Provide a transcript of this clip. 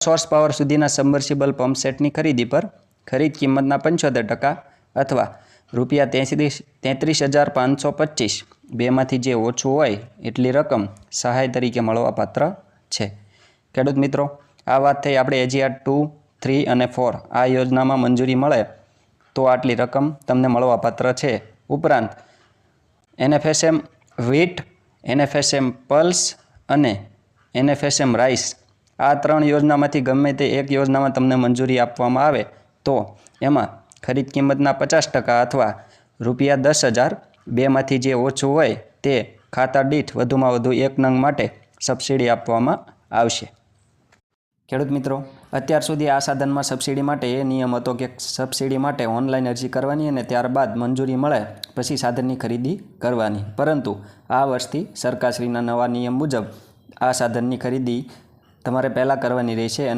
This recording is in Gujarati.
સોર્સ પાવર સુધીના સબમર્સિબલ પંપસેટની ખરીદી પર ખરીદ કિંમતના પંચોતેર ટકા અથવા રૂપિયા તેત્રીસ તેત્રીસ હજાર પાંચસો પચીસ. બેમાંથી જે ઓછું હોય એટલી રકમ સહાય તરીકે મળવાપાત્ર છે. ખેડૂત મિત્રો, આ વાત થઈ આપણે એજીઆર ટુ થ્રી અને ફોર આ યોજનામાં મંજૂરી મળે તો આટલી રકમ તમને મળવાપાત્ર છે. ઉપરાંત, એનએફએસએમ વીટ એનએફએસએમ પલ્સ અને એનએફએસએમ રાઈસ આ ત્રણ યોજનામાંથી ગમે તે એક યોજનામાં તમને મંજૂરી આપવામાં આવે તો એમાં ખરીદ કિંમતના પચાસ ટકા અથવા રૂપિયા દસ હજાર બેમાંથી જે ઓછું હોય તે ખાતા દીઠ વધુમાં વધુ એક નંગ માટે સબસિડી આપવામાં આવશે. ખેડૂત મિત્રો, અત્યાર સુધી આ સાધનમાં સબસિડી માટે એ નિયમ હતો કે સબસિડી માટે ઓનલાઈન અરજી કરવાની અને ત્યારબાદ મંજૂરી મળે પછી સાધનની ખરીદી કરવાની. પરંતુ આ વર્ષથી સરકારશ્રીના નવા નિયમ મુજબ આ સાધનની ખરીદી તમારે પહેલાં કરવાની રહેશે